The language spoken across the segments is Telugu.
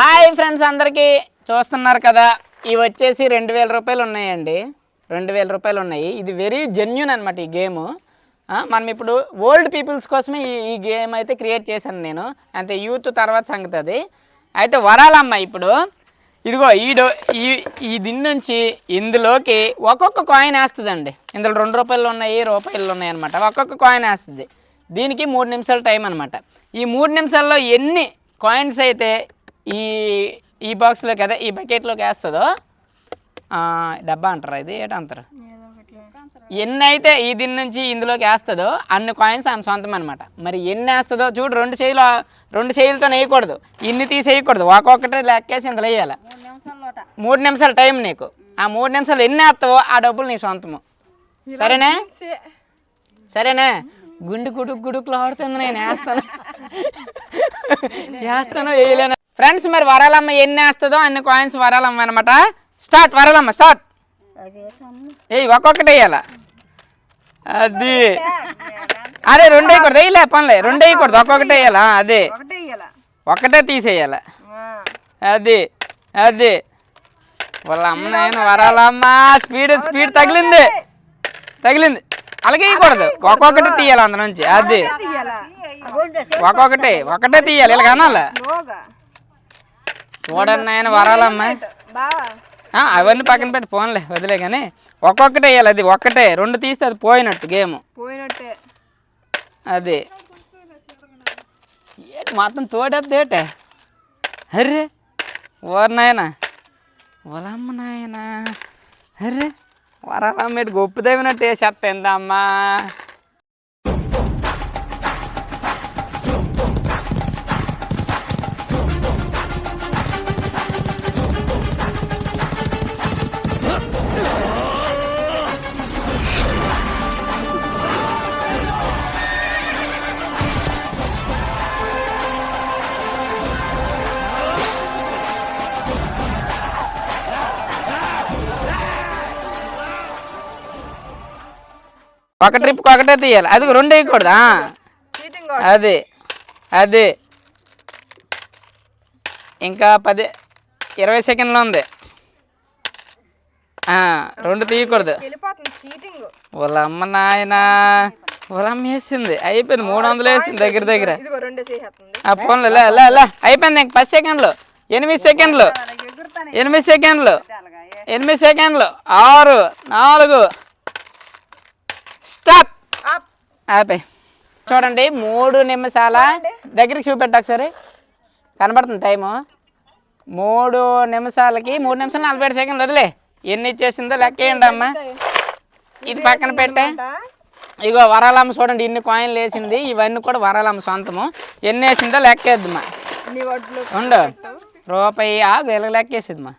హాయ్ ఫ్రెండ్స్ అందరికీ. చూస్తున్నారు కదా ఇవి వచ్చేసి రెండు వేల రూపాయలు ఉన్నాయండి. రెండు వేల రూపాయలు ఉన్నాయి. ఇది వెరీ జెన్యున్ అనమాట ఈ గేమ్ మనం ఇప్పుడు ఓల్డ్ పీపుల్స్ కోసమే ఈ ఈ గేమ్ అయితే క్రియేట్ చేశాను నేను. అంతే యూత్ తర్వాత సంగతి అది. అయితే వరాలమ్మ ఇప్పుడు. ఇదిగో ఈ డో ఈ ఈ దీని నుంచి ఇందులోకి ఒక్కొక్క కాయిన్ వేస్తుందండి. ఇందులో రెండు రూపాయలు ఉన్నాయి రూపాయలు ఉన్నాయి అనమాట ఒక్కొక్క కాయిన్ వేస్తుంది. దీనికి మూడు నిమిషాలు టైం అనమాట ఈ మూడు నిమిషాల్లో ఎన్ని కాయిన్స్ అయితే ఈ ఈ బాక్స్లోకి అదే ఈ బకెట్లోకి వేస్తుందో? డబ్బా అంటారా ఇది? ఏంటంటారు ఎన్ని అయితే ఈ దీని నుంచి ఇందులోకి వేస్తుందో అన్ని కాయిన్స్ ఆమె సొంతం అనమాట మరి ఎన్ని వేస్తుందో చూడు రెండు చేయిలు రెండు చేయిలతో వేయకూడదు ఇన్ని తీసి వేయకూడదు ఒక్కొక్కటి లెక్కేసి ఇందులో వేయాలి. మూడు నిమిషాలు టైం నీకు. ఆ మూడు నిమిషాలు ఎన్ని వేస్తావో ఆ డబ్బులు నీ సొంతము. సరేనా? సరేనా? గుండు గుడుకు గుడుకులు ఆడుతుంది నేను వేస్తాను. వేస్తాను వేయలేను. ఫ్రెండ్స్ మరి వరాలమ్మ ఎన్ని వేస్తుందో అన్ని కాయిన్స్ వరాలమ్మ అనమాట స్టార్ట్ వరాలమ్మ స్టార్ట్ ఏయ్ ఒక్కొక్కటి వేయాల? అది. అరే రెండు వేయకూడదు వేయలే పనులే. రెండు వేయకూడదు ఒక్కొక్కటి వేయాలా? అదే. ఒకటే తీసేయాల? అది అది. వాళ్ళ అమ్మ నేను వరాలమ్మ స్పీడ్ స్పీడ్ తగిలింది. తగిలింది. అలాగే వేయకూడదు. ఒక్కొక్కటి తీయాలి అందులో నుంచి. అది. ఒక్కొక్కటి ఒకటే తీయాలి ఇలా కనాలి చూడండి వరాలమ్మ. అవన్నీ పక్కన పెట్టి పోన్లే వదిలే కానీ ఒక్కొక్కటే వేయాలి అది ఒక్కటే రెండు తీస్తే అది పోయినట్టు గేమ్. పోయినట్టే. అది. ఏంటి మొత్తం తోడేటే అర్రే ఓర్ నాయన ఓలమ్మ నాయన అర్రే వరాలమ్మ ఇటు గొప్ప దేవినట్టు ఒక ట్రిప్కి ఒకటే తీయాలి. అది రెండు వేయకూడదా? అది అది. ఇంకా పది ఇరవై సెకండ్లు ఉంది. ఆ, రెండు తీయకూడదు. వాళ్ళ అమ్మ నాయన వాళ్ళ అమ్మ వేసింది. అయిపోయింది మూడు వందలు వేసింది దగ్గర దగ్గర. ఆ ఫోన్లో లే లే లే. అయిపోయింది ఇంక పది సెకండ్లు. ఎనిమిది సెకండ్లు. ఎనిమిది సెకండ్లు. ఎనిమిది సెకండ్లు. ఆరు నాలుగు. ఆపే చూడండి మూడు నిమిషాల దగ్గరికి చూపెట్టు ఒకసారి కనబడుతుంది టైము మూడు నిమిషాలకి మూడు నిమిషాలు నలభై ఏడు సెకండ్లు వదిలే ఎన్ని ఇచ్చేసిందో లెక్కేయండి అమ్మా ఇది పక్కన పెట్టే ఇగో వరాలమ్మ చూడండి ఇన్ని కాయిన్లు వేసింది ఇవన్నీ కూడా వరాలమ్మ సొంతము ఎన్ని వేసిందో వడ్లు ఉండు రూపాయి ఆగు ఇలా లెక్కేసిద్దమ్మా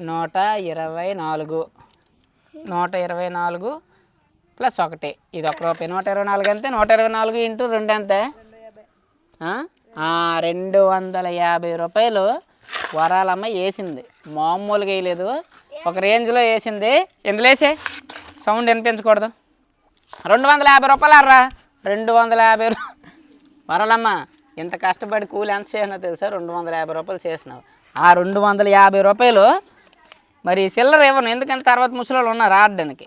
నూట ఇరవై నాలుగు. నూట ఇరవై నాలుగు. ప్లస్ ఒకటి. ఇది ఒక రూపాయి నూట ఇరవై నాలుగు అంతే? నూట ఇరవై నాలుగు ఇంటూ రెండు అంతే రెండు వందల యాభై రూపాయలు వరాలమ్మ వేసింది. మామూలుగా వేయలేదు. ఒక రేంజ్లో వేసింది. ఎందులో వేసే? సౌండ్ వినిపించకూడదు రెండు వందల యాభై రూపాయలు అర్రా. రెండు వందల యాభై వరాలమ్మ ఇంత కష్టపడి కూలి ఎంత చేసినా తెలుసా? రెండు వందల యాభై రూపాయలు చేసినావు. ఆ రెండు వందల యాభై రూపాయలు మరి చిల్లర ఇవ్వను. ఎందుకంటే తర్వాత ముసలోళ్ళు ఉన్నారు ఆడడానికి.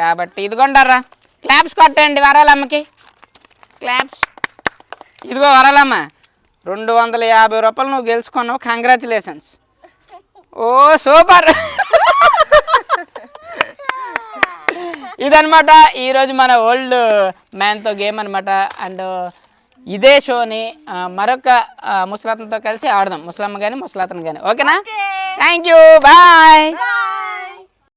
కాబట్టి ఇదిగోండారా క్లాప్స్ కొట్టండి వరాలమ్మకి. క్లాప్స్. ఇదిగో వరాలమ్మ రెండు వందల యాభై రూపాయలు నువ్వు గెలుచుకున్నావు. కంగ్రాచులేషన్స్ ఓ సూపర్. ఇదనమాట ఈరోజు మన ఓల్డ్ మ్యాన్తో గేమ్ అనమాట అండ్ ఇదే షోని మరొక ముసలతనతో కలిసి ఆడదాం. ముసలమ్మ కానీ ముసలతను కానీ ఓకేనా? Thank you bye